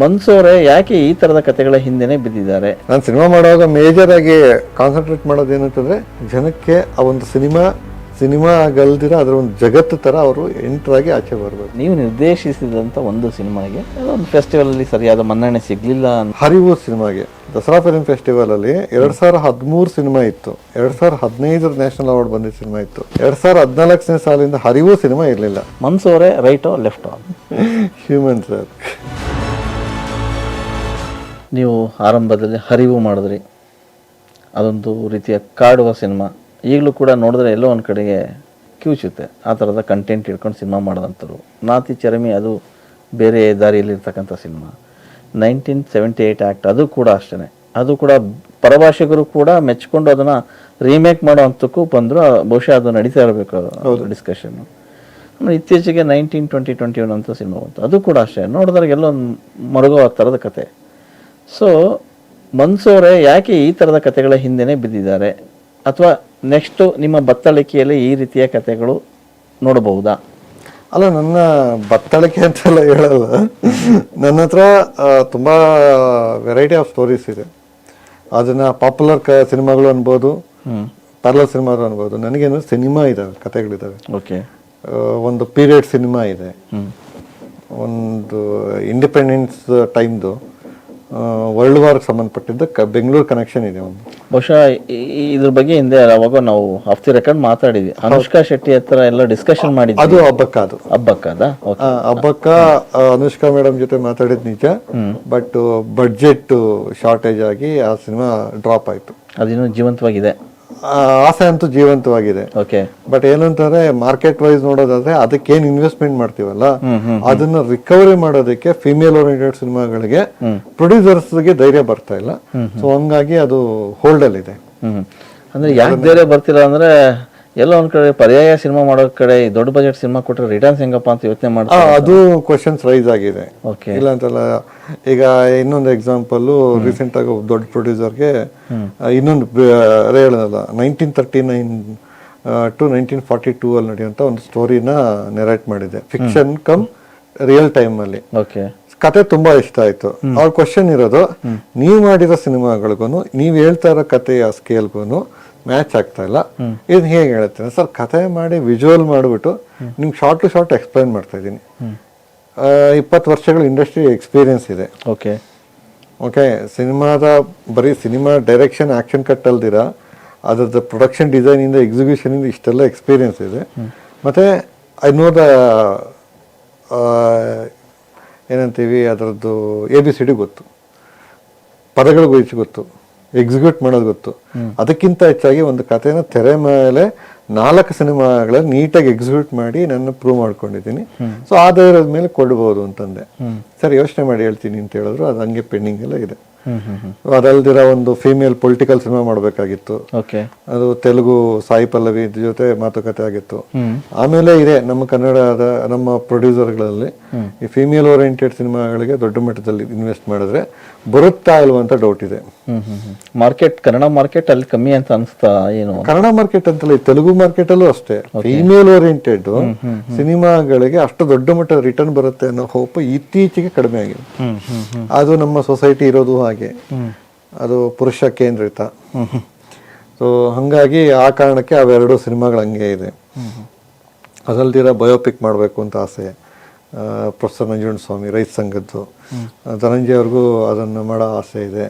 ಮನ್ಸೂರೆ ಯಾಕೆ ಈ ತರದ ಕಥೆಗಳ ಹಿಂದೆನೆ ಬಿದ್ದಿದ್ದಾರೆ? ನಾನು ಸಿನಿಮಾ ಮಾಡುವಾಗ ಮೇಜರ್ ಆಗಿ ಕಾನ್ಸಂಟ್ರೇಟ್ ಮಾಡೋದು ಏನಂತಂದ್ರೆ ಜನಕ್ಕೆ ಆ ಒಂದು ಸಿನಿಮಾ ಸಿನಿಮಾ ಆಗಲ್ದಿರ ಅದರ ಒಂದು ಜಗತ್ತು ತರ ಅವರು ಎಂಟ್ರಾಗಿ ಆಚೆ ಬರಬೇಕು. ನೀವು ನಿರ್ದೇಶಿಸಿದಂತ ಒಂದು ಸಿನಿಮಾಗೆ ಒಂದು ಫೆಸ್ಟಿವಲ್ ಅಲ್ಲಿ ಸರಿಯಾದ ಮನ್ನಣೆ ಸಿಗಲಿಲ್ಲ ಹರಿವು ಸಿನಿಮಾಗೆ. ದಸರಾ ಫಿಲ್ಮ್ ಫೆಸ್ಟಿವಲ್ ಅಲ್ಲಿ ಎರಡ್ ಸಾವಿರ ಹದಿಮೂರು ಸಿನಿಮಾ ಇತ್ತು. ಎರಡ್ ಸಾವಿರ ಹದಿನೈದರ ನ್ಯಾಷನಲ್ ಅವಾರ್ಡ್ ಬಂದಿದ್ದ ಸಿನಿಮಾ ಇತ್ತು. ಎರಡ್ ಸಾವಿರ ಹದಿನಾಲ್ಕನೇ ಸಾಲಿಂದ ಹರಿವು ಸಿನಿಮಾ ಇರಲಿಲ್ಲ. ಮನ್ಸೋರೆ ರೈಟೋ ಲೆಫ್ಟೋ ಹ್ಯೂಮನ್ ಸರ್ ನೀವು ಆರಂಭದಲ್ಲಿ ಹರಿವು ಮಾಡಿದ್ರಿ. ಅದೊಂದು ರೀತಿಯ ಕಾಡುವ ಸಿನಿಮಾ. ಈಗಲೂ ಕೂಡ ನೋಡಿದ್ರೆ ಎಲ್ಲೋ ಒಂದು ಕಡೆಗೆ ಕಿವುಚುತ್ತೆ ಆ ಥರದ ಕಂಟೆಂಟ್ ಇಟ್ಕೊಂಡು ಸಿನಿಮಾ ಮಾಡಿದಂಥವ್ರು. ನಾತಿ ಚರಮಿ ಅದು ಬೇರೆ ದಾರಿಯಲ್ಲಿರ್ತಕ್ಕಂಥ cinema. Nineteen seventy eight act ಅದು ಕೂಡ ಅಷ್ಟೇ ಅದು ಕೂಡ ಪರಭಾಷಿಗರು ಕೂಡ ಮೆಚ್ಕೊಂಡು ಅದನ್ನು ರೀಮೇಕ್ ಮಾಡೋ ಹಂತಕ್ಕೂ ಬಂದರು. ಬಹುಶಃ ಅದು ನಡೀತಾ ಇರಬೇಕು ಡಿಸ್ಕಷನ್ನು ಆಮೇಲೆ ಇತ್ತೀಚೆಗೆ ನೈನ್ಟೀನ್ ಟ್ವೆಂಟಿ ಟ್ವೆಂಟಿ ಒನ್ ಅಂತ ಸಿನಿಮಾ ಬಂತು. ಅದು ಕೂಡ ಅಷ್ಟೇ. ನೋಡಿದ್ರೆ ಎಲ್ಲೊಂದು ಮರುಗೋ ಥರದ ಕತೆ. ಸೊ ಮನ್ಸೂರೆ ಯಾಕೆ ಈ ಥರದ ಕತೆಗಳ ಹಿಂದೆನೆ ಬಿದ್ದಿದ್ದಾರೆ? ಅಥವಾ ನೆಕ್ಸ್ಟು ನಿಮ್ಮ ಬತ್ತಳಿಕೆಯಲ್ಲಿ ಈ ರೀತಿಯ ಕತೆಗಳು ನೋಡಬಹುದಾ? ಅಲ್ಲ ನನ್ನ ಬತ್ತಳಿಕೆ ಅಂತೆಲ್ಲ ಹೇಳಲ್ಲ. ನನ್ನ ಹತ್ರ ತುಂಬ ವೆರೈಟಿ ಆಫ್ ಸ್ಟೋರೀಸ್ ಇದೆ. ಅದನ್ನ ಪಾಪ್ಯುಲರ್ ಕ ಸಿನಿಮಾಗಳು ಅನ್ಬೋದು ಪಾರ್ಲರ್ ಸಿನಿಮಾಗಳು ಅನ್ಬೋದು. ನನಗೇನು ಸಿನಿಮಾ ಇದಾವೆ ಕತೆಗಳಿದಾವೆ ಓಕೆ. ಒಂದು ಪೀರಿಯಡ್ ಸಿನಿಮಾ ಇದೆ. ಒಂದು ಇಂಡಿಪೆಂಡೆನ್ಸ್ ಟೈಮ್ದು ವರ್ಲ್ಡ್ ವಾರ್ಗೆ ಸಂಬಂಧಪಟ್ಟಿದ್ದ ಕ ಬೆಂಗಳೂರು ಕನೆಕ್ಷನ್ ಇದೆ ಒಂದು. ಬಹುಶಃ ಈ- ಇದ್ರ ಬಗ್ಗೆ ಹಿಂದೆ ಅವಾಗ ನಾವು ಆಫ್ ದಿ ರೆಕಾರ್ಡ್ ಮಾತಾಡಿದ್ವಿ. ಅನುಷ್ಕಾ ಶೆಟ್ಟಿ ಹತ್ರ ಎಲ್ಲ ಡಿಸ್ಕಷನ್ ಮಾಡಿದ್ವಿ. ಅದು ಹಬ್ಬಕ್ಕ ಅದು ಹಬ್ಬಕ್ಕ ಓಕೆ ಆ, ಹಬ್ಬಕ್ಕ ಆ, ಅನುಷ್ಕಾ ಮೇಡಮ್ ಜೊತೆ ಮಾತಾಡಿದ್ ನಿಜ. ಬಟ್ ಬಡ್ಜೆಟ್ ಶಾರ್ಟೇಜ್ ಆಗಿ ಆ ಸಿನಿಮಾ ಡ್ರಾಪ್ ಆಯ್ತು. ಅದಿನ್ನೂ ಜೀವಂತವಾಗಿದೆ. ಆಸೆ ಅಂತೂ ಜೀವಂತವಾಗಿದೆ. ಓಕೆ ಬಟ್ ಏನಂತಾರೆ ಮಾರ್ಕೆಟ್ ವೈಸ್ ನೋಡೋದಾದ್ರೆ ಅದಕ್ಕೆ ಏನ್ ಇನ್ವೆಸ್ಟ್ಮೆಂಟ್ ಮಾಡ್ತೀವಲ್ಲ ಅದನ್ನ ರಿಕವರಿ ಮಾಡೋದಕ್ಕೆ ಫಿಮೇಲ್ ಓರಿಯೆಂಟೆಡ್ ಸಿನಿಮಾಗಳಿಗೆ ಪ್ರೊಡ್ಯೂಸರ್ಸ್ಗೆ ಧೈರ್ಯ ಬರ್ತಾ ಇಲ್ಲ. ಸೊ ಹಂಗಾಗಿ ಅದು ಹೋಲ್ಡ್ ಅಲ್ಲಿ ಇದೆ ಅಂದ್ರೆ ಯಾಕೆ ಧೈರ್ಯ ಬರ್ತಿಲ್ಲ ಅಂದ್ರೆ ಎಲ್ಲೋ ಒಂದ್ ಕಡೆ ಪರ್ಯಾಯ ಸಿನಿಮಾ ಮಾಡೋ ಕಡೆ ಈ ದೊಡ್ಡ ಬಜೆಟ್ ಸಿನಿಮಾ ಕೊಟ್ಟರೆ ರಿಟರ್ನ್ಸ್ ಹೆಂಗಪ್ಪ ಅಂತ ಯೋಚನೆ ಆ, ಮಾಡ್ತಾರೆ ಅದು ಕ್ವಶನ್ಸ್ ರೈಸ್ ಆಗಿದೆ. ಓಕೆ ಇಲ್ಲ ಅಂತಲ್ಲ ಈಗ ಇನ್ನೊಂದು ಎಕ್ಸಾಂಪಲ್ ರೀಸೆಂಟ್ ಆಗಿ ಒಬ್ಬ ದೊಡ್ಡ ಪ್ರೊಡ್ಯೂಸರ್ಗೆ ಇನ್ನೊಂದು ಬ- ಅದೇ ಹೇಳೋದಲ್ಲ nineteen thirty nine to nineteen forty two ಅಲ್ಲಿ ನಡೆಯುವಂತ ಒಂದು ಸ್ಟೋರಿನ ನೆರೇಟ್ ಮಾಡಿದೆ. ಫಿಕ್ಷನ್ ಕಮ್ ರಿಯಲ್ ಟೈಮ್ ಅಲ್ಲಿ. ಓಕೆ ಕತೆ ತುಂಬಾ ಇಷ್ಟ ಆಯ್ತು. ಅವ್ರ ಕ್ವಶನ್ ಇರೋದು ನೀವು ಮಾಡಿರೋ ಸಿನಿಮಾಗಳಿಗೂ ನೀವು ಹೇಳ್ತಾ ಇರೋ ಕಥೆಯ ಸ್ಕೇಲ್ಗೂ ಮ್ಯಾಚ್ ಆಗ್ತಾ ಇಲ್ಲ. ಇದು ಹೇಗೆ ಹೇಳ್ತೇನೆ ಸರ್ ಕಥೆ ಮಾಡಿ ವಿಜುವಲ್ ಮಾಡಿಬಿಟ್ಟು ನಿಮ್ಗೆ ಶಾರ್ಟ್ ಟು ಶಾರ್ಟ್ ಎಕ್ಸ್ಪ್ಲೈನ್ ಮಾಡ್ತಾ ಇದ್ದೀನಿ. ಇಪ್ಪತ್ತು ವರ್ಷಗಳ ಇಂಡಸ್ಟ್ರಿ ಎಕ್ಸ್ಪೀರಿಯನ್ಸ್ ಇದೆ. ಓಕೆ. ಓಕೆ ಸಿನಿಮಾದ ಬರೀ ಸಿನಿಮಾ ಡೈರೆಕ್ಷನ್ ಆಕ್ಷನ್ ಕಟ್ ಅಲ್ದಿರ ಅದ್ರದ್ದು ಪ್ರೊಡಕ್ಷನ್ ಡಿಸೈನ್ ಇಂದ ಎಕ್ಸಿಕ್ಯೂಷನ್ ಇಂದ ಇಷ್ಟೆಲ್ಲ ಎಕ್ಸ್ಪೀರಿಯನ್ಸ್ ಇದೆ. ಮತ್ತೆ ಐ ನೋ ದ ಏನಂತೀವಿ ಅದರದ್ದು ಎ ಬಿ ಸಿ ಡಿ ಗೊತ್ತು. ಪದಗಳ ಗುరించి ಗೊತ್ತು. ಎಕ್ಸಿಕ್ಯೂಟ್ ಮಾಡೋದು ಗೊತ್ತು. ಅದಕ್ಕಿಂತ ಹೆಚ್ಚಾಗಿ ಒಂದು ಕಥೆನ ತೆರೆ ಮೇಲೆ ನಾಲ್ಕು ಸಿನಿಮಾಗಳಲ್ಲಿ ನೀಟಾಗಿ ಎಕ್ಸಿಕ್ಯೂಟ್ ಮಾಡಿ ನನ್ನ ಪ್ರೂವ್ ಮಾಡ್ಕೊಂಡಿದ್ದೀನಿ. ಸೊ ಆ ಧೈರ್ಯದ ಮೇಲೆ ಕೊಡ್ಬೋದು ಅಂತಂದೆ. ಸರಿ ಯೋಚನೆ ಮಾಡಿ ಹೇಳ್ತೀನಿ ಅಂತ ಹೇಳಿದ್ರು. ಅದು ಹಂಗೆ ಪೆಂಡಿಂಗ್ ಎಲ್ಲ ಇದೆ. ಅದಲ್ದಿರ ಒಂದು ಫೀಮೇಲ್ ಪೊಲಿಟಿಕಲ್ ಸಿನಿಮಾ ಮಾಡಬೇಕಾಗಿತ್ತು. ಓಕೆ. ಅದು ತೆಲುಗು ಸಾಯಿ ಪಲ್ಲವಿ ಇದ್ರ ಜೊತೆ ಮಾತುಕತೆ ಆಗಿತ್ತು. ಆಮೇಲೆ ಇದೆ ನಮ್ಮ ಕನ್ನಡದ ನಮ್ಮ ಪ್ರೊಡ್ಯೂಸರ್ಗಳಲ್ಲಿ ಈ ಫಿಮೇಲ್ ಓರಿಯೆಂಟೆಡ್ ಸಿನಿಮಾಗಳಿಗೆ ದೊಡ್ಡ ಮಟ್ಟದಲ್ಲಿ ಇನ್ವೆಸ್ಟ್ ಮಾಡಿದ್ರೆ ಬರುತ್ತಾ ಇಲ್ವಂತ ಅಂತ ಡೌಟ್ ಇದೆ ಮಾರ್ಕೆಟ್ ಕನ್ನಡ ಮಾರ್ಕೆಟ್ ಅಲ್ಲಿ ಕಮ್ಮಿ ಅಂತ ಅನ್ಸ್ತಾ ಏನು? ಕನ್ನಡ ಮಾರ್ಕೆಟ್ ಅಂತಲ್ಲ ಈ ತೆಲುಗು ಮಾರ್ಕೆಟ್ ಅಲ್ಲೂ ಅಷ್ಟೇ. ಫಿಮೇಲ್ ಓರಿಯೆಂಟೆಡ್ ಸಿನಿಮಾಗಳಿಗೆ ಅಷ್ಟು ದೊಡ್ಡ ಮಟ್ಟದ ರಿಟರ್ನ್ ಬರುತ್ತೆ ಅನ್ನೋ ಹೋಪ್ ಇತ್ತೀಚೆಗೆ ಕಡಿಮೆ ಆಗಿದೆ ಅದು ನಮ್ಮ ಸೊಸೈಟಿ ಇರೋದು ಹಾಗೆ. ಅದು ಪುರುಷ ಕೇಂದ್ರಿತ. ಸೊ ಹಂಗಾಗಿ ಆ ಕಾರಣಕ್ಕೆ ಅವೆರಡು ಸಿನಿಮಾಗಳು ಹಂಗೆ ಇದೆ. ಅದಲ್ದಿರ ಬಯೋಪಿಕ್ ಮಾಡಬೇಕು ಅಂತ ಆಸೆ. ಪ್ರೊಫೆಸರ್ ನಂಜುಂಡ ಸ್ವಾಮಿ ರೈತ ಸಂಘದ್ದು. ಧನಂಜಯ ಅವ್ರಿಗೂ ಅದನ್ನು ಮಾಡೋ ಆಸೆ ಇದೆ.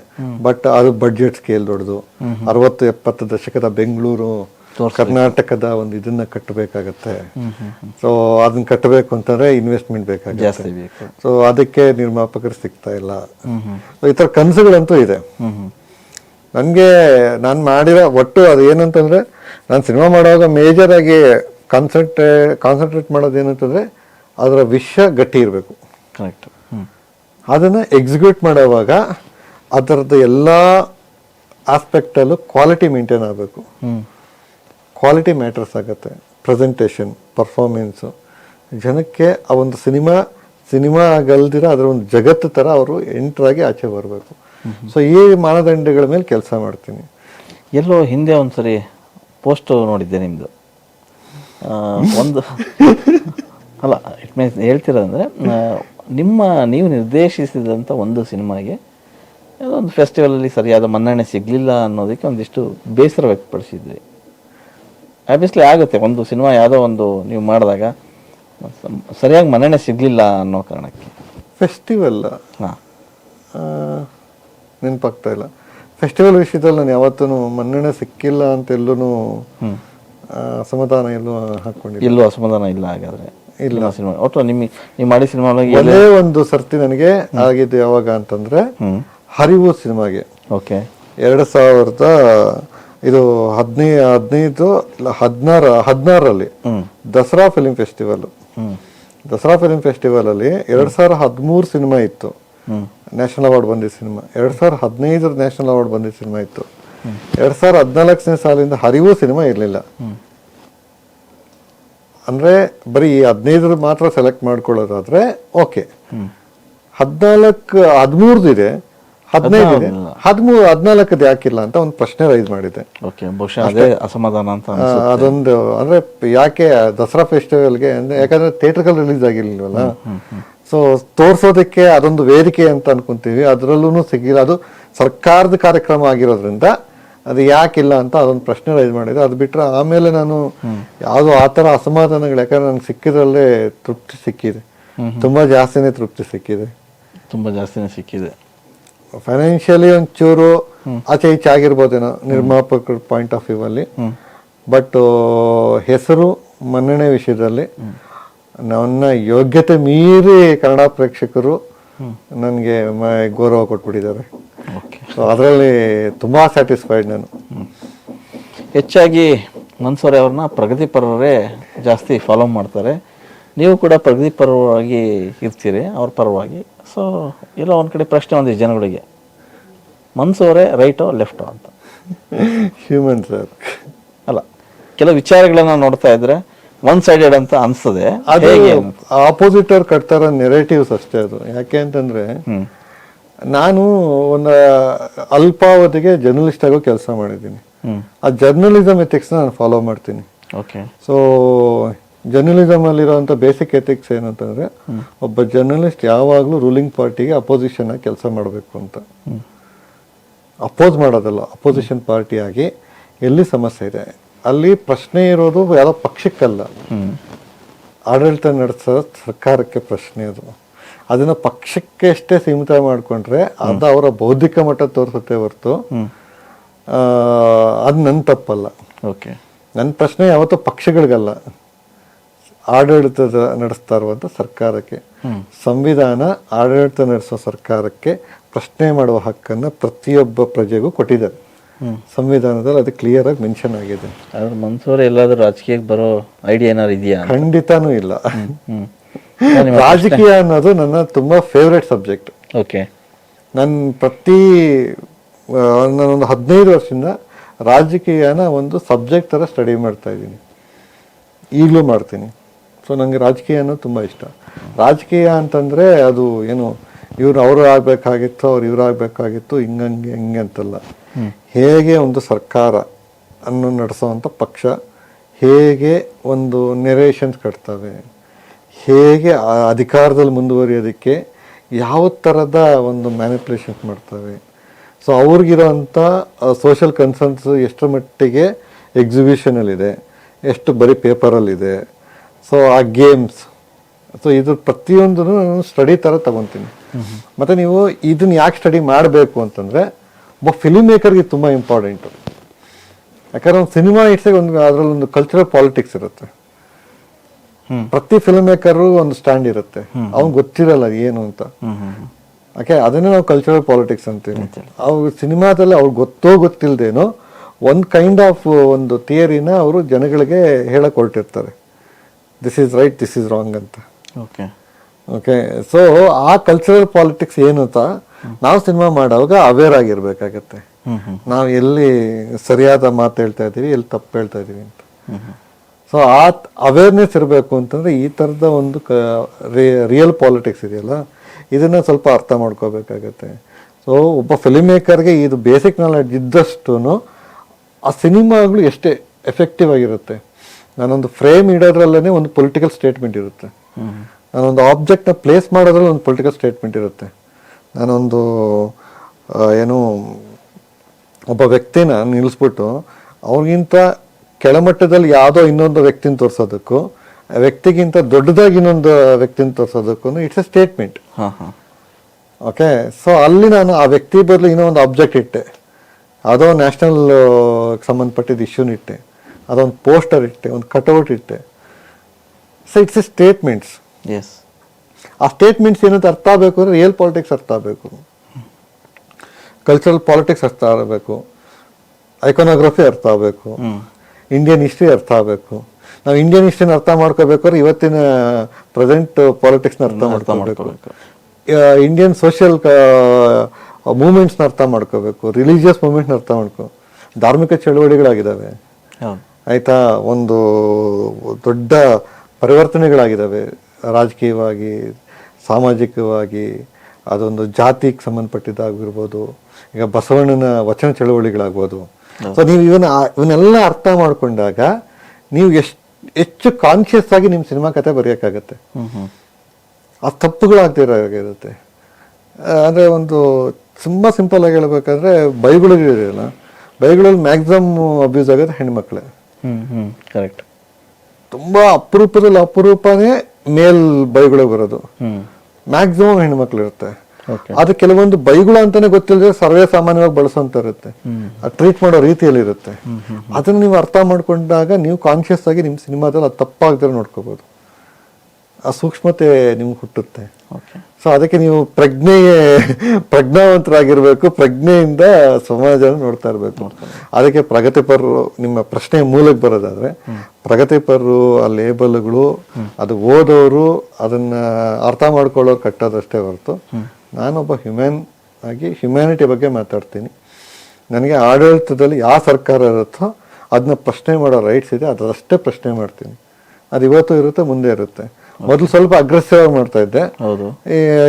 ಬಟ್ ಅದು ಬಡ್ಜೆಟ್ ಸ್ಕೇಲ್ ದೊಡ್ಡದು. ಅರವತ್ತು ಎಪ್ಪತ್ತು ದಶಕದ ಬೆಂಗಳೂರು ಕರ್ನಾಟಕದ ಒಂದು ಇದನ್ನ ಕಟ್ಟಬೇಕಾಗತ್ತೆ. ಸೊ ಅದನ್ನ ಕಟ್ಟಬೇಕು ಅಂತಂದ್ರೆ ಇನ್ವೆಸ್ಟ್ಮೆಂಟ್ ಬೇಕಾಗುತ್ತೆ. ಸೊ ಅದಕ್ಕೆ ನಿರ್ಮಾಪಕರು ಸಿಗ್ತಾ ಇಲ್ಲ. ಈ ತರ ಕನಸುಗಳಂತೂ ಇದೆ. ನನ್ಗೆ ನಾನು ಮಾಡಿರೋ ಒಟ್ಟು ಅದು ಏನಂತಂದ್ರೆ ನಾನು ಸಿನಿಮಾ ಮಾಡುವಾಗ ಮೇಜರ್ ಆಗಿ ಕಾನ್ಸಂಟ್ರೇ ಕಾನ್ಸಂಟ್ರೇಟ್ ಮಾಡೋದು ಏನಂತಂದ್ರೆ ಅದರ ವಿಷಯ ಗಟ್ಟಿ ಇರಬೇಕು. ಕರೆಕ್ಟ್ ಅದನ್ನು ಎಕ್ಸಿಕ್ಯೂಟ್ ಮಾಡೋವಾಗ ಅದರದ್ದು ಎಲ್ಲ ಆಸ್ಪೆಕ್ಟಲ್ಲೂ ಕ್ವಾಲಿಟಿ ಮೇಂಟೈನ್ ಆಗಬೇಕು. ಕ್ವಾಲಿಟಿ ಮ್ಯಾಟರ್ಸ್ ಆಗುತ್ತೆ. ಪ್ರೆಸೆಂಟೇಷನ್ ಪರ್ಫಾರ್ಮೆನ್ಸು ಜನಕ್ಕೆ ಆ ಒಂದು ಸಿನಿಮಾ ಸಿನಿಮಾ ಆಗಲ್ದಿರ ಅದರ ಒಂದು ಜಗತ್ತು ಥರ ಅವರು ಎಂಟ್ರಾಗಿ ಆಚೆ ಬರಬೇಕು. ಸೊ ಈ ಮಾನದಂಡಗಳ ಮೇಲೆ ಕೆಲಸ ಮಾಡ್ತೀನಿ. ಎಲ್ಲೋ ಹಿಂದೆ ಒಂದ್ಸರಿ ಪೋಸ್ಟ್ ನೋಡಿದ್ದೆ ನಿಮ್ಮದು ಒಂದು ಅಲ್ಲ ಇಟ್ ಮೀನ್ಸ್ ಹೇಳ್ತಿರೋದಂದ್ರೆ ನಿಮ್ಮ ನೀವು ನಿರ್ದೇಶಿಸಿದಂಥ ಒಂದು ಸಿನಿಮಾಗೆ ಒಂದು ಫೆಸ್ಟಿವಲಲ್ಲಿ ಸರಿಯಾದ ಮನ್ನಣೆ ಸಿಗಲಿಲ್ಲ ಅನ್ನೋದಕ್ಕೆ ಒಂದಿಷ್ಟು ಬೇಸರ ವ್ಯಕ್ತಪಡಿಸಿದ್ವಿ. ಆಬ್ವಿಯಸ್ಲಿ ಆಗುತ್ತೆ ಒಂದು ಸಿನಿಮಾ ಯಾವುದೋ ಒಂದು ನೀವು ಮಾಡಿದಾಗ ಸರಿಯಾಗಿ ಮನ್ನಣೆ ಸಿಗಲಿಲ್ಲ ಅನ್ನೋ ಕಾರಣಕ್ಕೆ. ಫೆಸ್ಟಿವಲ್ ಹಾಂ. ನೆನಪಾಗ್ತಾ ಇಲ್ಲ. ಫೆಸ್ಟಿವಲ್ ವಿಷಯದಲ್ಲಿ ನಾನು ಯಾವತ್ತೂ ಮನ್ನಣೆ ಸಿಕ್ಕಿಲ್ಲ ಅಂತ ಎಲ್ಲೂ ಅಸಮಾಧಾನ ಎಲ್ಲೂ ಹಾಕೊಂಡಿಲ್ಲ ಎಲ್ಲೂ ಅಸಮಾಧಾನ ಇಲ್ಲ ಹಾಗಾದರೆ ಇಲ್ಲ. ಸಿನಿಮಾ ಒಟ್ಟು ನಿಮ್ಮ ನೀವು ಮಾಡಿ ಸಿನಿಮಾ ಒಂದೇ ಒಂದು ಸರ್ತಿ ನನಗೆ ಆಗಿದ್ದು ಯಾವಾಗ ಅಂತಂದ್ರೆ ಹರಿವು ಸಿನಿಮಾಗೆ. ಓಕೆ. ಎರಡು ಸಾವಿರದ ಇದು ಹದಿನೈ ಹದಿನೈದು ಇಲ್ಲ ಹದಿನಾರ ಹದಿನಾರರಲ್ಲಿ Dasara film festival Dasara film festival ಅಲ್ಲಿ ಎರಡ್ ಸಾವಿರ ಹದಿಮೂರು ಸಿನಿಮಾ ಇತ್ತು. ನ್ಯಾಷನಲ್ ಅವಾರ್ಡ್ ಬಂದಿದ್ದ ಸಿನಿಮಾ ಎರಡ್ ಸಾವಿರ ಹದಿನೈದರ ನ್ಯಾಷನಲ್ ಅವಾರ್ಡ್ ಬಂದಿದ್ದ ಸಿನಿಮಾ ಇತ್ತು. ಎರಡ್ ಸಾವಿರ ಹದಿನಾಲ್ಕನೇ ಸಾಲಿಂದ ಹರಿವು ಸಿನಿಮಾ ಇರಲಿಲ್ಲ. ಅಂದ್ರೆ ಬರೀ ಹದಿನೈದರ ಮಾತ್ರ ಸೆಲೆಕ್ಟ್ ಮಾಡ್ಕೊಳ್ಳೋದಾದ್ರೆ ಓಕೆ ಹದಿನಾಲ್ಕು ಹದಿಮೂರ್ದು ಇದೆ. ಹದಿನೈದು ಇದೆ ಹದಿಮೂರು ಹದಿನಾಲ್ಕದ್ದು ಯಾಕಿಲ್ಲ ಅಂತ ಒಂದು ಪ್ರಶ್ನೆ ರೈಸ್ ಮಾಡಿದೆ. ಓಕೆ ಬಹುಶಃ ಅದೇ ಅಸಮಾಧಾನ ಅಂತ ಅದೊಂದು ಅಂದ್ರೆ ಯಾಕೆ ದಸರಾ ಫೆಸ್ಟಿವಲ್ಗೆ ಅಂದ್ರೆ ಯಾಕಂದ್ರೆ ಥಿಯೇಟರ್ಗಳು ರಿಲೀಸ್ ಆಗಿರ್ಲಿಲ್ವಲ್ಲ? ಸೊ ತೋರ್ಸೋದಕ್ಕೆ ಅದೊಂದು ವೇದಿಕೆ ಅಂತ ಅನ್ಕೊಂತೀವಿ. ಅದರಲ್ಲೂ ಸಿಗಿಲ್ಲ ಅದು ಸರ್ಕಾರದ ಕಾರ್ಯಕ್ರಮ ಆಗಿರೋದ್ರಿಂದ ಅದು ಯಾಕಿಲ್ಲ ಅಂತ ಅದೊಂದು ಪ್ರಶ್ನೆ ರೈಸ್ ಮಾಡಿದೆ. ಅದು ಬಿಟ್ರೆ ಆಮೇಲೆ ನಾನು ಯಾವುದೋ ಆ ಥರ ಅಸಮಾಧಾನಗಳು ಯಾಕಂದ್ರೆ ನನಗೆ ಸಿಕ್ಕಿದ್ರಲ್ಲೇ ತೃಪ್ತಿ ಸಿಕ್ಕಿದೆ. ತುಂಬಾ ಜಾಸ್ತಿನೇ ತೃಪ್ತಿ ಸಿಕ್ಕಿದೆ. ತುಂಬಾ ಜಾಸ್ತಿನೇ ಸಿಕ್ಕಿದೆ. ಫೈನಾನ್ಷಿಯಲಿ ಒಂಚೂರು ಆಚೆ ಈಚೆ ಆಗಿರ್ಬೋದೇನೋ ನಿರ್ಮಾಪಕ ಪಾಯಿಂಟ್ ಆಫ್ ವ್ಯೂ ಅಲ್ಲಿ. ಬಟ್ ಹೆಸರು ಮನ್ನಣೆ ವಿಷಯದಲ್ಲಿ ನನ್ನ ಯೋಗ್ಯತೆ ಮೀರಿ ಕನ್ನಡ ಪ್ರೇಕ್ಷಕರು ನನಗೆ ಗೌರವ ಕೊಟ್ಬಿಟ್ಟಿದ್ದಾರೆ. ಓಕೆ ಸೊ ಅದರಲ್ಲಿ ತುಂಬಾ ಸ್ಯಾಟಿಸ್ಫೈಡ್ ನಾನು. ಹೆಚ್ಚಾಗಿ ಮನ್ಸೂರೆ ಅವ್ರನ್ನ ಪ್ರಗತಿಪರರೇ ಜಾಸ್ತಿ ಫಾಲೋ ಮಾಡ್ತಾರೆ. ನೀವು ಕೂಡ ಪ್ರಗತಿಪರವಾಗಿ ಇರ್ತೀರಿ ಅವ್ರ ಪರವಾಗಿ. ಸೊ ಎಲ್ಲೋ ಒಂದು ಕಡೆ ಪ್ರಶ್ನೆ ಒಂದಿಷ್ಟು ಜನಗಳಿಗೆ. ಮನ್ಸೋರೆ ರೈಟೋ ಲೆಫ್ಟೋ ಅಂತ. ಹ್ಯೂಮನ್ ಸರ್ ಅಲ್ಲ ಕೆಲವು ವಿಚಾರಗಳನ್ನ ನೋಡ್ತಾ ಇದ್ರೆ ಒನ್ ಸೈಡೆಡ್ ಅಂತ ಅನಿಸ್ತದೆ. ಅದು ಆಪೋಸಿಟ್ ಅವ್ರು ಕಟ್ತಾರ ನೆರೇಟಿವ್ಸ್ ಅಷ್ಟೇ ಅದು. ಯಾಕೆ ಅಂತಂದ್ರೆ ನಾನು ಒಂದು ಅಲ್ಪಾವಧಿಗೆ ಜರ್ನಲಿಸ್ಟ್ ಆಗೋ ಕೆಲಸ ಮಾಡಿದ್ದೀನಿ. ಆ ಜರ್ನಲಿಸಮ್ ಎಥಿಕ್ಸ್ ನಾನು ಫಾಲೋ ಮಾಡ್ತೀನಿ. ಓಕೆ ಸೊ ಜರ್ನಲಿಸಮ್ ಅಲ್ಲಿರುವಂಥ ಬೇಸಿಕ್ ಎಥಿಕ್ಸ್ ಏನಂತಂದ್ರೆ ಒಬ್ಬ ಜರ್ನಲಿಸ್ಟ್ ಯಾವಾಗಲೂ ರೂಲಿಂಗ್ ಪಾರ್ಟಿಗೆ ಅಪೋಸಿಷನ್ ಆಗಿ ಕೆಲಸ ಮಾಡಬೇಕು ಅಂತ. ಅಪೋಸ್ ಮಾಡೋದಲ್ಲ ಅಪೋಸಿಷನ್ ಪಾರ್ಟಿಯಾಗಿ ಎಲ್ಲಿ ಸಮಸ್ಯೆ ಇದೆ? ಅಲ್ಲಿ ಪ್ರಶ್ನೆ ಇರೋದು ಯಾವ ಪಕ್ಷಕ್ಕಲ್ಲ. ಆಡಳಿತ ನಡೆಸೋ ಸರ್ಕಾರಕ್ಕೆ ಪ್ರಶ್ನೆ ಅದು. ಅದನ್ನ ಪಕ್ಷಕ್ಕೆ ಅಷ್ಟೇ ಸೀಮಿತ ಮಾಡಿಕೊಂಡ್ರೆ ಅದು ಅವರ ಬೌದ್ಧಿಕ ಮಟ್ಟ ತೋರಿಸುತ್ತೆ ಹೊರತು ಅದು ನನ್ನ ತಪ್ಪಲ್ಲ. ಓಕೆ ನನ್ನ ಪ್ರಶ್ನೆ ಯಾವತ್ತೂ ಪಕ್ಷಗಳಿಗಲ್ಲ. ಆಡಳಿತದ ನಡೆಸ್ತಾ ಇರುವಂಥ ಸರ್ಕಾರಕ್ಕೆ ಸಂವಿಧಾನ ಆಡಳಿತ ನಡೆಸೋ ಸರ್ಕಾರಕ್ಕೆ ಪ್ರಶ್ನೆ ಮಾಡುವ ಹಕ್ಕನ್ನು ಪ್ರತಿಯೊಬ್ಬ ಪ್ರಜೆಗೂ ಕೊಟ್ಟಿದ್ದಾರೆ ಸಂವಿಧಾನದಲ್ಲಿ ಅದು ಕ್ಲಿಯರ್ ಆಗಿ ಮೆನ್ಷನ್ ಆಗಿದೆ. ಆದ್ರೆ ಮನ್ಸೂರೆ ಎಲ್ಲಾದ್ರೂ ರಾಜಕೀಯಕ್ಕೆ ಬರೋ ಐಡಿಯಾ ಏನಾದ್ರು ಇದೆಯಾ ಖಂಡಿತನೂ ಇಲ್ಲ. ರಾಜಕೀಯ ಅನ್ನೋದು ನನ್ನ ತುಂಬಾ ಫೇವ್ರೆಟ್ ಸಬ್ಜೆಕ್ಟ್ ಓಕೆ. ನಾನು ಪ್ರತಿ ನಾನೊಂದು ಹದಿನೈದು ವರ್ಷದಿಂದ ರಾಜಕೀಯನ ಒಂದು ಸಬ್ಜೆಕ್ಟ್ ಥರ ಸ್ಟಡಿ ಮಾಡ್ತಾ ಇದ್ದೀನಿ. ಈಗಲೂ ಮಾಡ್ತೀನಿ. ಸೊ ನನಗೆ ರಾಜಕೀಯ ಅನ್ನೋದು ತುಂಬ ಇಷ್ಟ. ರಾಜಕೀಯ ಅಂತಂದರೆ ಅದು ಏನು ಇವ್ರು ಅವರು ಆಗಬೇಕಾಗಿತ್ತು ಅವ್ರು ಇವ್ರು ಆಗಬೇಕಾಗಿತ್ತು ಹಿಂಗಂಗೆ ಹಿಂಗೆ ಅಂತಲ್ಲ. ಹೇಗೆ ಒಂದು ಸರ್ಕಾರ ಅನ್ನು ನಡೆಸೋವಂಥ ಪಕ್ಷ ಹೇಗೆ ಒಂದು ನೆರೇಷನ್ಸ್ ಕಟ್ತವೆ ಹೇಗೆ ಅಧಿಕಾರದಲ್ಲಿ ಮುಂದುವರಿಯೋದಕ್ಕೆ ಯಾವ ಥರದ ಒಂದು ಮ್ಯಾನಿಪುಲೇಷನ್ಸ್ ಮಾಡ್ತವೆ. ಸೊ ಅವ್ರಿಗಿರೋಂಥ ಸೋಷಲ್ ಕನ್ಸರ್ನ್ಸ್ ಎಷ್ಟರ ಮಟ್ಟಿಗೆ ಎಕ್ಸಿಬಿಷನಲ್ಲಿದೆ ಎಷ್ಟು ಬರೀ ಪೇಪರಲ್ಲಿದೆ ಸೊ ಆ ಗೇಮ್ಸ್ ಸೊ ಇದು ಪ್ರತಿಯೊಂದು ಸ್ಟಡಿ ಥರ ತಗೊತೀನಿ. ಮತ್ತು ನೀವು ಇದನ್ನ ಯಾಕೆ ಸ್ಟಡಿ ಮಾಡಬೇಕು ಅಂತಂದರೆ ಒಬ್ಬ ಫಿಲಿಮ್ ಮೇಕರ್ಗೆ ತುಂಬ ಇಂಪಾರ್ಟೆಂಟು ಯಾಕಂದ್ರೆ ಒಂದು ಸಿನಿಮಾ ಇಟ್ಸಾಗ ಒಂದು ಅದರಲ್ಲಿ ಒಂದು ಕಲ್ಚರಲ್ ಪಾಲಿಟಿಕ್ಸ್ ಇರುತ್ತೆ. ಪ್ರತಿ ಫಿಲ್ಮ್ ಮೇಕರು ಒಂದು ಸ್ಟ್ಯಾಂಡ್ ಇರುತ್ತೆ. ಅವ್ನ್ ಗೊತ್ತಿರಲ್ಲ ಏನು ಅಂತ. ಯಾಕೆ ಓಕೆ ಅದನ್ನೇ ನಾವು ಕಲ್ಚರಲ್ ಪಾಲಿಟಿಕ್ಸ್ ಅಂತೀವಿ. ಅವ್ರ ಸಿನಿಮಾದಲ್ಲಿ ಅವ್ರಿಗೆ ಗೊತ್ತೋ ಗೊತ್ತಿಲ್ಲದೇನೋ ಒಂದು ಕೈಂಡ್ ಆಫ್ ಒಂದು ಥಿಯರಿನ ಅವರು ಜನಗಳಿಗೆ ಹೇಳಕ್ ಹೊರಟಿರ್ತಾರೆ. This is right this is wrong ಅಂತ. ಓಕೆ ಓಕೆ ಸೊ ಆ ಕಲ್ಚರಲ್ ಪಾಲಿಟಿಕ್ಸ್ ಏನು ಅಂತ ನಾವು ಸಿನಿಮಾ ಮಾಡುವಾಗ ಅವೇರ್ ಆಗಿರ್ಬೇಕಾಗತ್ತೆ. ನಾವು ಎಲ್ಲಿ ಸರಿಯಾದ ಮಾತು ಹೇಳ್ತಾ ಇದ್ದೀವಿ ಎಲ್ಲಿ ತಪ್ಪು ಹೇಳ್ತಾ ಇದ್ದೀವಿ ಅಂತ. ಸೊ ಆ ಅವೇರ್ನೆಸ್ ಇರಬೇಕು ಅಂತಂದ್ರೆ ಈ ಥರದ ಒಂದು ಕ ರಿಯಲ್ ಪಾಲಿಟಿಕ್ಸ್ ಇದೆಯಲ್ಲ ಇದನ್ನ ಸ್ವಲ್ಪ ಅರ್ಥ ಮಾಡ್ಕೋಬೇಕಾಗತ್ತೆ. ಸೊ ಒಬ್ಬ ಫಿಲಿಮ್ ಮೇಕರ್ಗೆ ಇದು ಬೇಸಿಕ್ ನಾಲೆಡ್ಜ್ ಇದ್ದಷ್ಟು ಆ ಸಿನಿಮಾಗಳು ಎಷ್ಟೇ ಎಫೆಕ್ಟಿವ್ ಆಗಿರುತ್ತೆ. ನಾನೊಂದು ಫ್ರೇಮ್ ಇಡೋದ್ರಲ್ಲೇ ಒಂದು ಪೊಲಿಟಿಕಲ್ ಸ್ಟೇಟ್ಮೆಂಟ್ ಇರುತ್ತೆ. ನಾನೊಂದು ಆಬ್ಜೆಕ್ಟ್ನ ಪ್ಲೇಸ್ ಮಾಡೋದ್ರಲ್ಲಿ ಒಂದು ಪೊಲಿಟಿಕಲ್ ಸ್ಟೇಟ್ಮೆಂಟ್ ಇರುತ್ತೆ. ನಾನೊಂದು ಏನು ಒಬ್ಬ ವ್ಯಕ್ತಿನ ನಿಲ್ಲಿಸ್ಬಿಟ್ಟು ಅವ್ರಿಗಿಂತ ಕೆಳಮಟ್ಟದಲ್ಲಿ ಯಾವುದೋ ಇನ್ನೊಂದು ವ್ಯಕ್ತಿನ ತೋರಿಸೋದಕ್ಕೂ ಆ ವ್ಯಕ್ತಿಗಿಂತ ದೊಡ್ಡದಾಗಿ ಇನ್ನೊಂದು ವ್ಯಕ್ತಿನ ತೋರಿಸೋದಕ್ಕೂ ಇಟ್ಸ್ ಎ ಸ್ಟೇಟ್ಮೆಂಟ್ ಹಾಂ ಹಾಂ. ಓಕೆ ಸೊ ಅಲ್ಲಿ ನಾನು ಆ ವ್ಯಕ್ತಿ ಬದಲು ಇನ್ನೊಂದು ಆಬ್ಜೆಕ್ಟ್ ಇಟ್ಟೆ. ಯಾವುದೋ ನ್ಯಾಷನಲ್ ಸಂಬಂಧಪಟ್ಟಿದ್ದ ಇಶ್ಯೂನ ಇಟ್ಟೆ. ಅದೊಂದು ಪೋಸ್ಟರ್ ಇಟ್ಟೆ ಒಂದು ಕಟೌಟ್ ಇಟ್ಟೆ. So it's a statements as ಆ ಸ್ಟೇಟ್ಮೆಂಟ್ಸ್ ಏನಂತ ಅರ್ಥ ಆಗಬೇಕು ಅಂದರೆ ರಿಯಲ್ ಪಾಲಿಟಿಕ್ಸ್ ಅರ್ಥ ಆಗಬೇಕು. ಕಲ್ಚರಲ್ ಪಾಲಿಟಿಕ್ಸ್ ಅರ್ಥ ಆಗಬೇಕು. ಐಕೋನೋಗ್ರಫಿ ಅರ್ಥ ಆಗಬೇಕು. ಇಂಡಿಯನ್ ಹಿಸ್ಟ್ರಿ ಅರ್ಥ ಆಗಬೇಕು. ನಾವು ಇಂಡಿಯನ್ ಹಿಸ್ಟ್ರಿನ ಅರ್ಥ ಮಾಡ್ಕೋಬೇಕಾದ್ರೆ ಇವತ್ತಿನ ಪ್ರೆಸೆಂಟ್ ಪಾಲಿಟಿಕ್ಸ್ನ ಅರ್ಥ ಮಾಡ್ಕೋಬೇಕು. ಇಂಡಿಯನ್ ಸೋಷಿಯಲ್ ಮೂಮೆಂಟ್ಸ್ನ ಅರ್ಥ ಮಾಡ್ಕೋಬೇಕು. ರಿಲಿಜಿಯಸ್ ಮೂಮೆಂಟ್ನ ಅರ್ಥ ಮಾಡ್ಕೋ ಧಾರ್ಮಿಕ ಚಳವಳಿಗಳಾಗಿದ್ದಾವೆ. ಆಯ್ತಾ ಒಂದು ದೊಡ್ಡ ಪರಿವರ್ತನೆಗಳಾಗಿದ್ದಾವೆ. ರಾಜಕೀಯವಾಗಿ ಸಾಮಾಜಿಕವಾಗಿ ಅದೊಂದು ಜಾತಿಗೆ ಸಂಬಂಧಪಟ್ಟಿದ್ದಾಗಿರ್ಬೋದು ಈಗ ಬಸವಣ್ಣನ ವಚನ ಚಳವಳಿಗಳಾಗ್ಬೋದು. ಸೊ ನೀವು ಇವನ್ನ ಇವನ್ನೆಲ್ಲ ಅರ್ಥ ಮಾಡಿಕೊಂಡಾಗ ನೀವು ಎಷ್ಟು ಹೆಚ್ಚು ಕಾನ್ಶಿಯಸ್ ಆಗಿ ನಿಮ್ಮ ಸಿನಿಮಾ ಕತೆ ಬರೆಯೋಕ್ಕಾಗತ್ತೆ. ಆ ಆ ತಪ್ಪುಗಳಾಗ್ತಿರೋಗಿರುತ್ತೆ ಅಂದರೆ ಒಂದು ತುಂಬ ಸಿಂಪಲ್ ಆಗಿ ಹೇಳ್ಬೇಕಾದ್ರೆ ಬೈಗುಳಿಗಳಿದೆಯಲ್ಲ ಬೈಗುಳಲ್ಲಿ ಮ್ಯಾಕ್ಸಿಮಮ್ ಅಬ್ಯೂಸ್ ಆಗೋದು ಹೆಣ್ಮಕ್ಳೇ ಕರೆಕ್ಟ್ ತುಂಬಾ ಅಪರೂಪದಲ್ಲಿ ಅಪರೂಪನೇ ಮೇಲ್ ಬೈಗಳು ಬರೋದು. ಹ್ಮ್. ಮ್ಯಾಕ್ಸಿಮಮ್ ಹೆಣ್ಮಕ್ಳು ಇರುತ್ತೆ. ಅದು ಕೆಲವೊಂದು ಬೈಗುಳ ಅಂತಾನೆ ಗೊತ್ತಿಲ್ಲದೆ ಸರ್ವೇ ಸಾಮಾನ್ಯವಾಗಿ ಬಳಸೋಂತ ಇರುತ್ತೆ. ಟ್ರೀಟ್ ಮಾಡೋ ರೀತಿಯಲ್ಲಿ ಇರುತ್ತೆ. ಅದನ್ನ ನೀವು ಅರ್ಥ ಮಾಡ್ಕೊಂಡಾಗ ನೀವು ಕಾನ್ಶಿಯಸ್ ಆಗಿ ನಿಮ್ಮ ಸಿನಿಮಾದಲ್ಲಿ ಅದು ತಪ್ಪಾಗದ್ರೆ ನೋಡ್ಕೋಬಹುದು ಆ ಸೂಕ್ಷ್ಮತೆ ನಿಮ್ಗೆ ಹುಟ್ಟುತ್ತೆ. ಓಕೆ. ಸೊ ಅದಕ್ಕೆ ನೀವು ಪ್ರಜ್ಞೆ ಪ್ರಜ್ಞಾವಂತರಾಗಿರ್ಬೇಕು ಪ್ರಜ್ಞೆಯಿಂದ ಸಮಾಜನ ನೋಡ್ತಾ ಇರಬೇಕು. ಅದಕ್ಕೆ ಪ್ರಗತಿಪರರು ನಿಮ್ಮ ಪ್ರಶ್ನೆ ಮೂಲಕ್ಕೆ ಬರೋದಾದ್ರೆ ಪ್ರಗತಿಪರರು ಆ ಲೇಬಲ್ಗಳು ಅದು ಓದೋರು ಅದನ್ನ ಅರ್ಥ ಮಾಡ್ಕೊಳ್ಳೋರು ಕಟ್ಟೋದಷ್ಟೇ ಹೊರತು ನಾನೊಬ್ಬ ಹ್ಯುಮ್ಯಾನ್ ಆಗಿ ಹ್ಯುಮ್ಯಾನಿಟಿ ಬಗ್ಗೆ ಮಾತಾಡ್ತೀನಿ. ನನಗೆ ಆಡಳಿತದಲ್ಲಿ ಯಾವ ಸರ್ಕಾರ ಇರುತ್ತೋ ಅದನ್ನ ಪ್ರಶ್ನೆ ಮಾಡೋ ರೈಟ್ಸ್ ಇದೆ ಅದರಷ್ಟೇ ಪ್ರಶ್ನೆ ಮಾಡ್ತೀನಿ. ಅದು ಇವತ್ತು ಇರುತ್ತೆ ಮುಂದೆ ಇರುತ್ತೆ. ಮೊದಲು ಸ್ವಲ್ಪ ಅಗ್ರೆಸಿವ್ ಆಗಿ ಮಾಡ್ತಾ ಇದ್ದೆ.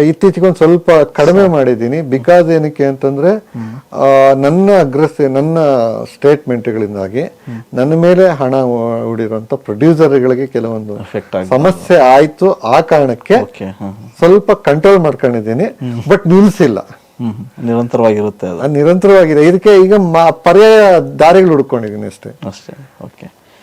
ಇತ್ತೀಚೆಗೆ ಒಂದು ಸ್ವಲ್ಪ ಕಡಿಮೆ ಮಾಡಿದ್ದೀನಿ. ಬಿಕಾಸ್ ಏನಕ್ಕೆ ಅಂತಂದ್ರೆ ನನ್ನ ಅಗ್ರೆಸಿವ್ ನನ್ನ ಸ್ಟೇಟ್ಮೆಂಟ್ಗಳಿಂದಾಗಿ ನನ್ನ ಮೇಲೆ ಹಣ ಹೂಡಿರುವಂತ ಪ್ರೊಡ್ಯೂಸರ್ಗಳಿಗೆ ಕೆಲವೊಂದು ಸಮಸ್ಯೆ ಆಯ್ತು. ಆ ಕಾರಣಕ್ಕೆ ಸ್ವಲ್ಪ ಕಂಟ್ರೋಲ್ ಮಾಡ್ಕೊಂಡಿದ್ದೀನಿ. ಬಟ್ ನಿಲ್ಸಿಲ್ಲ. ನಿರಂತರವಾಗಿರುತ್ತೆ ನಿರಂತರವಾಗಿದೆ. ಇದಕ್ಕೆ ಈಗ ಪರ್ಯಾಯ ದಾರಿಗಳು ಹುಡ್ಕೊಂಡಿದ್ದೀನಿ ಅಷ್ಟೇ. ಅಷ್ಟೇ. ಓಕೆ